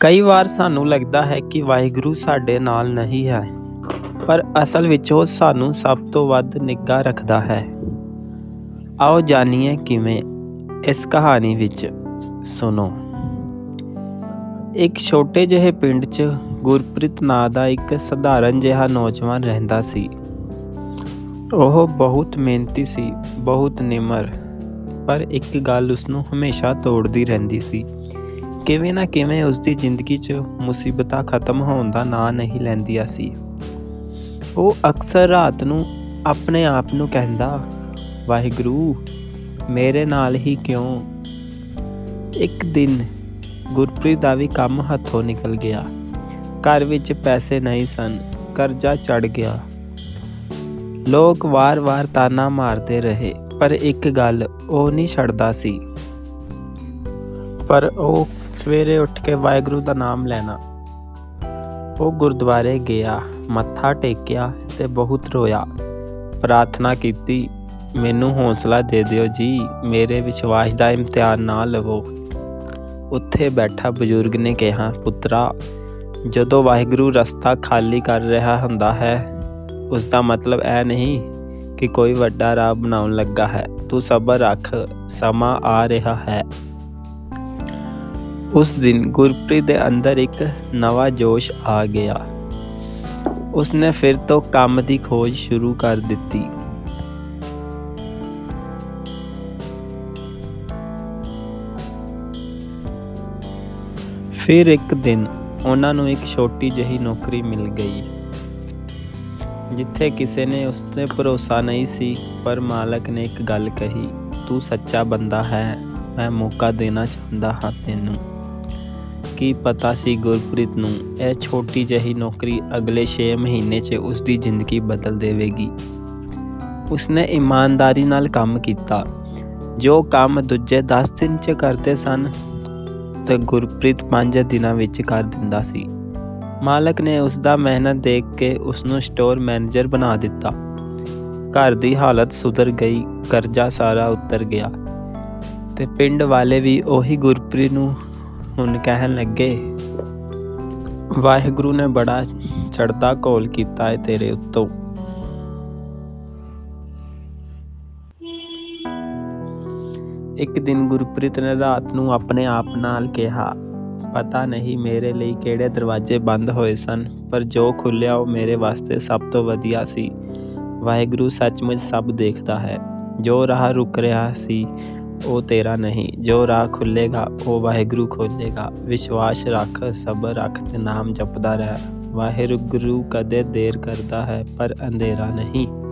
ਕਈ ਵਾਰ ਸਾਨੂੰ ਲੱਗਦਾ ਹੈ ਕਿ ਵਾਹਿਗੁਰੂ ਸਾਡੇ ਨਾਲ ਨਹੀਂ ਹੈ, ਪਰ ਅਸਲ ਵਿੱਚ ਉਹ ਸਾਨੂੰ ਸਭ ਤੋਂ ਵੱਧ ਨਿੱਘਾ ਰੱਖਦਾ ਹੈ। ਆਓ ਜਾਣੀਏ ਕਿਵੇਂ ਇਸ ਕਹਾਣੀ ਵਿੱਚ ਸੁਣੋ। ਇੱਕ ਛੋਟੇ ਜਿਹੇ ਪਿੰਡ 'ਚ ਗੁਰਪ੍ਰੀਤ ਨਾਂ ਦਾ ਇੱਕ ਸਧਾਰਨ ਜਿਹਾ ਨੌਜਵਾਨ ਰਹਿੰਦਾ ਸੀ। ਉਹ ਬਹੁਤ ਮਿਹਨਤੀ ਸੀ, ਬਹੁਤ ਨਿਮਰ, ਪਰ ਇੱਕ ਗੱਲ ਉਸ ਨੂੰ ਹਮੇਸ਼ਾ ਤੋੜਦੀ ਰਹਿੰਦੀ ਸੀ। ਕਿਵੇਂ ਨਾ ਕਿਵੇਂ ਉਸ ਦੀ ਜ਼ਿੰਦਗੀ 'ਚ ਮੁਸੀਬਤਾਂ ਖਤਮ ਹੋਣ ਦਾ ਨਾਂ ਨਹੀਂ ਲੈਂਦੀਆਂ ਸੀ। ਉਹ ਅਕਸਰ ਰਾਤ ਨੂੰ ਆਪਣੇ ਆਪ ਨੂੰ ਕਹਿੰਦਾ, ਵਾਹਿਗੁਰੂ, ਮੇਰੇ ਨਾਲ ਹੀ ਕਿਉਂ? ਇੱਕ ਦਿਨ ਗੁਰਪ੍ਰੀਤ ਦਾ ਵੀ ਕੰਮ ਹੱਥੋਂ ਨਿਕਲ ਗਿਆ। ਘਰ ਵਿੱਚ ਪੈਸੇ ਨਹੀਂ ਸਨ, ਕਰਜ਼ਾ ਚੜ ਗਿਆ। ਲੋਕ ਵਾਰ-ਵਾਰ ਤਾਨਾ ਮਾਰਦੇ ਰਹੇ, ਪਰ ਇੱਕ ਗੱਲ ਉਹ ਨਹੀਂ ਛੱਡਦਾ ਸੀ। ਪਰ ਉਹ ਸਵੇਰੇ ਉੱਠ ਕੇ ਵਾਹਿਗੁਰੂ ਦਾ ਨਾਮ ਲੈਣਾ। ਉਹ ਗੁਰਦੁਆਰੇ ਗਿਆ, ਮੱਥਾ ਟੇਕਿਆ ਤੇ ਬਹੁਤ ਰੋਇਆ। ਪ੍ਰਾਰਥਨਾ ਕੀਤੀ, ਮੈਨੂੰ ਹੌਸਲਾ ਦੇ ਦਿਓ ਜੀ, ਮੇਰੇ ਵਿਸ਼ਵਾਸ ਦਾ ਇਮਤਿਹਾਨ ਨਾ ਲਵੋ। ਉੱਥੇ ਬੈਠਾ ਬਜ਼ੁਰਗ ਨੇ ਕਿਹਾ, ਪੁੱਤਰਾ, ਜਦੋਂ ਵਾਹਿਗੁਰੂ ਰਸਤਾ ਖਾਲੀ ਕਰ ਰਿਹਾ ਹੁੰਦਾ ਹੈ, ਉਸ ਦਾ ਮਤਲਬ ਇਹ ਨਹੀਂ ਕਿ ਕੋਈ ਵੱਡਾ ਰਾਹ ਬਣਾਉਣ ਲੱਗਾ ਹੈ। ਤੂੰ ਸਬਰ ਰੱਖ, ਸਮਾਂ ਆ ਰਿਹਾ ਹੈ। ਉਸ ਦਿਨ ਗੁਰਪ੍ਰੀਤ ਦੇ ਅੰਦਰ ਇੱਕ ਨਵਾਂ ਜੋਸ਼ ਆ ਗਿਆ। ਉਸਨੇ ਫਿਰ ਤੋਂ ਕੰਮ ਦੀ ਖੋਜ ਸ਼ੁਰੂ ਕਰ ਦਿੱਤੀ। ਫਿਰ ਇੱਕ ਦਿਨ ਉਹਨਾਂ ਨੂੰ ਇੱਕ ਛੋਟੀ ਜਿਹੀ ਨੌਕਰੀ ਮਿਲ ਗਈ, ਜਿੱਥੇ ਕਿਸੇ ਨੇ ਉਸ ਤੇ ਭਰੋਸਾ ਨਹੀਂ ਸੀ, ਪਰ ਮਾਲਕ ਨੇ ਇੱਕ ਗੱਲ ਕਹੀ, ਤੂੰ ਸੱਚਾ ਬੰਦਾ ਹੈ, ਮੈਂ ਮੌਕਾ ਦੇਣਾ ਚਾਹੁੰਦਾ ਹਾਂ ਤੈਨੂੰ। ਕੀ ਪਤਾ ਸੀ ਗੁਰਪ੍ਰੀਤ ਨੂੰ? ਇਹ ਛੋਟੀ ਜਿਹੀ ਨੌਕਰੀ ਅਗਲੇ 6 ਮਹੀਨੇ 'ਚ ਉਸ ਦੀ ਜ਼ਿੰਦਗੀ ਬਦਲ ਦੇਵੇਗੀ। ਉਸਨੇ ਇਮਾਨਦਾਰੀ ਨਾਲ ਕੰਮ ਕੀਤਾ। ਜੋ ਕੰਮ ਦੂਜੇ 10 ਦਿਨ 'ਚ ਕਰਦੇ ਸਨ, ਤੇ ਗੁਰਪ੍ਰੀਤ 5 ਦਿਨਾਂ ਵਿੱਚ ਕਰ ਦਿੰਦਾ ਸੀ। ਮਾਲਕ ਨੇ ਉਸ ਦਾ ਮਿਹਨਤ ਦੇਖ ਕੇ ਉਸ ਨੂੰ ਸਟੋਰ ਮੈਨੇਜਰ ਬਣਾ ਦਿੱਤਾ। ਘਰ ਦੀ ਹਾਲਤ ਸੁਧਰ ਗਈ, ਕਰਜ਼ਾ ਸਾਰਾ ਉਤਰ ਗਿਆ। ਤੇ ਪਿੰਡ ਵਾਲੇ ਵੀ ਉਹੀ ਗੁਰਪ੍ਰੀਤ ਨੂੰ ਹੁਣ ਕਹਿਣ ਲੱਗੇ, ਵਾਹਿਗੁਰੂ ਨੇ ਬੜਾ ਚੜਦਾ ਕੋਲ ਕੀਤਾ ਹੈ ਤੇਰੇ ਉੱਤੋਂ। ਇੱਕ ਦਿਨ ਗੁਰਪ੍ਰੀਤ ਨੇ ਰਾਤ ਨੂੰ ਆਪਣੇ ਆਪ ਨਾਲ ਕਿਹਾ, ਪਤਾ ਨਹੀਂ ਮੇਰੇ ਲਈ ਕਿਹੜੇ ਦਰਵਾਜ਼ੇ ਬੰਦ ਹੋਏ ਸਨ, ਪਰ ਜੋ ਖੁੱਲਿਆ ਉਹ ਮੇਰੇ ਵਾਸਤੇ ਸਭ ਤੋਂ ਵਧੀਆ ਸੀ। ਵਾਹਿਗੁਰੂ ਸੱਚਮੁੱਚ ਸਭ ਦੇਖਦਾ ਹੈ। ਜੋ ਰਾਹ ਰੁਕ ਰਿਹਾ ਸੀ ਉਹ ਤੇਰਾ ਨਹੀਂ। ਜੋ ਰਾਹ ਖੁੱਲੇਗਾ ਉਹ ਵਾਹਿਗੁਰੂ ਖੋਲੇਗਾ ਵਿਸ਼ਵਾਸ ਰੱਖ, ਸਬਰ ਰੱਖ ਤੇ ਨਾਮ ਜਪਦਾ ਰਹਿ। ਵਾਹਿਗੁਰੂ ਕਦੇ ਦੇਰ ਕਰਦਾ ਹੈ, ਪਰ ਅੰਧੇਰਾ ਨਹੀਂ।